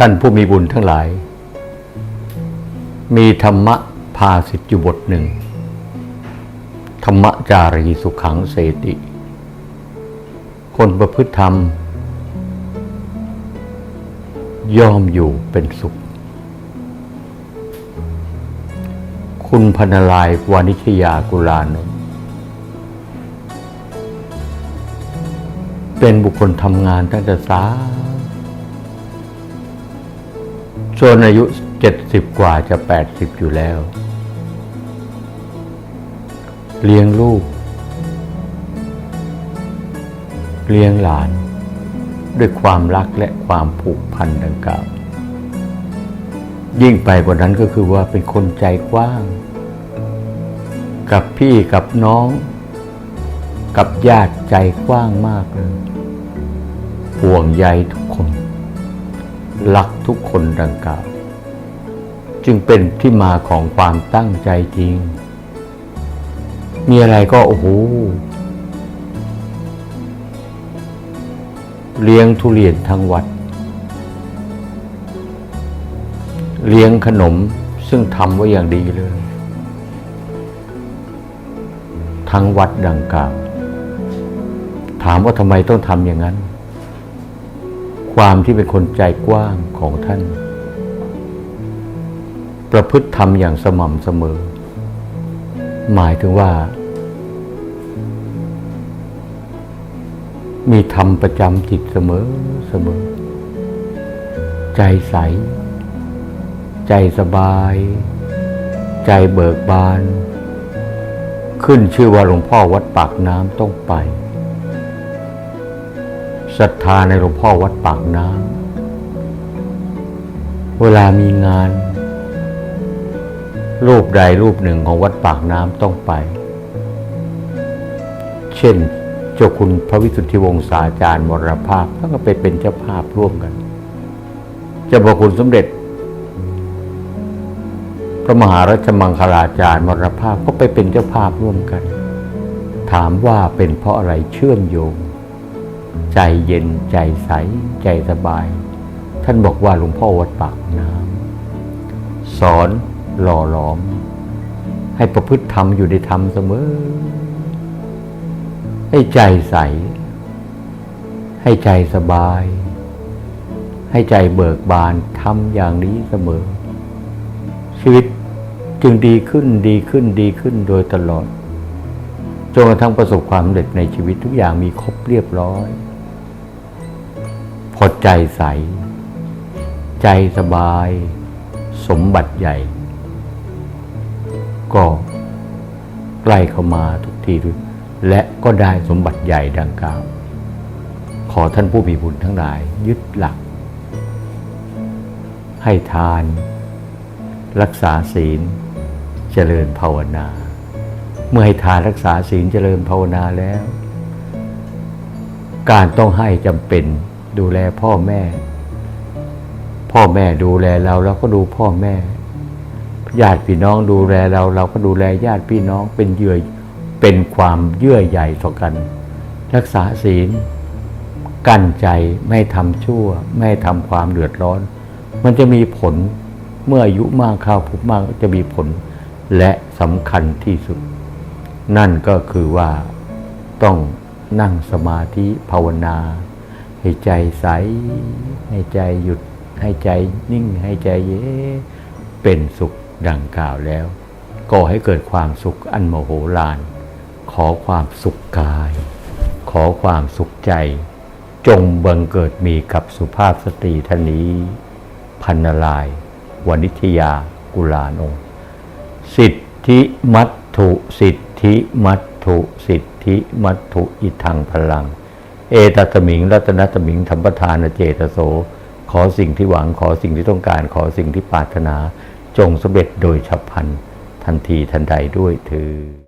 ท่านผู้มีบุญทั้งหลาย มีธรรมะภาสิทธิบทหนึ่ง ธรรมจารีสุขังเสติ คนประพฤติธรรม ย่อมอยู่เป็นสุข คุณพนลายวานิชยากุลานนเป็นบุคคลทำงานตั้งแต่สาว จนอายุเจ็ดสิบกว่าจะแปดสิบอยู่แล้ว เลี้ยงลูก เลี้ยงหลาน ด้วยความรักและความผูกพันดังกล่าวยิ่งไปกว่านั้นก็คือว่าเป็นคนใจกว้าง กับพี่กับน้อง กับญาติใจกว้างมากเลยห่วงใยทุกคน รักทุกคนดังกล่าว จึงเป็นที่มาของความตั้งใจจริง มีอะไรก็โอ้โหเลี้ยงทุเรียนทั้งวัด เลี้ยงขนมซึ่งทำไว้อย่างดีเลย ทั้งวัดดังกล่าว ถามว่าทำไมต้องทำอย่างนั้น ความที่เป็นคนใจกว้างของท่าน ประพฤติธรรมอย่างสม่ำเสมอ หมายถึงว่า มีธรรมประจำจิตเสมอเสมอ ใจใส ใจสบาย ใจเบิกบาน ขึ้นชื่อว่าหลวงพ่อวัดปากน้ำต้องไป ศรัทธาในหลวงพ่อวัดปากน้ำเวลามีงาน รูปใดรูปหนึ่งของวัดปากน้ำต้องไป เช่น เจ้าคุณพระวิสุทธิวงศาจารย์มรภาพท่านก็ไปเป็นเจ้าภาพร่วมกัน เจ้าพระคุณสมเด็จ พระมหารัชมังคลาจารย์มรภาพก็ไปเป็นเจ้าภาพร่วมกัน ถามว่าเป็นเพราะอะไรเชื่อมโยง ใจเย็นใจใส ใจสบาย ท่านบอกว่าหลวงพ่อวัดปากน้ำสอนหล่อหลอม ให้ประพฤติธรรมอยู่ในธรรมเสมอ ให้ใจใส ให้ใจสบาย ให้ใจเบิกบานทำอย่างนี้เสมอ ชีวิตจึงดีขึ้นดีขึ้นดีขึ้นโดยตลอดจนกระทั่งประสบความสำเร็จในชีวิตทุกอย่างมีครบเรียบร้อย พอใจใส ใจสบาย สมบัติใหญ่ ก็ใกล้เข้ามาทุกทีทุกและก็ได้สมบัติใหญ่ดังกล่าว ขอท่านผู้มีบุญทั้งหลาย ยึดหลัก ให้ทาน รักษาศีล เจริญภาวนา เมื่อให้ทานรักษาศีลเจริญภาวนาแล้ว การต้องให้จำเป็น ดูแลพ่อแม่ พ่อแม่ดูแลเราเราก็ดูพ่อแม่ ญาติพี่น้องดูแลเรา เราก็ดูแลญาติพี่น้องเป็นเยื่อเป็นความเยื่อใหญ่ต่อกัน รักษาศีล กั้นใจไม่ทำชั่ว ไม่ทำความเดือดร้อน มันจะมีผลเมื่ออายุมากเข้าผุมากจะมีผลและสำคัญที่สุด นั่นก็คือว่าต้องนั่งสมาธิภาวนา ให้ใจใส ให้ใจหยุด ให้ใจนิ่ง ให้ใจเย็นเป็นสุขดังกล่าวแล้วก่อให้เกิดความสุขอันโมโหลาน ขอความสุขกาย ขอความสุขใจ จงบังเกิดมีกับสุภาพสตรีท่านนี้ พันนลาย วนิทยากุลานงสิทธิมัตถุสิทธิมัตถุสิทธิมัตถุอิทังพลัง เอตัสมิงรัตนสมิงธรรมประธานเจตโส ขอสิ่งที่หวังขอสิ่งที่ต้องการขอสิ่งที่ปรารถนา จงสำเร็จโดยฉับพลันทันทีทันใดด้วยเธอ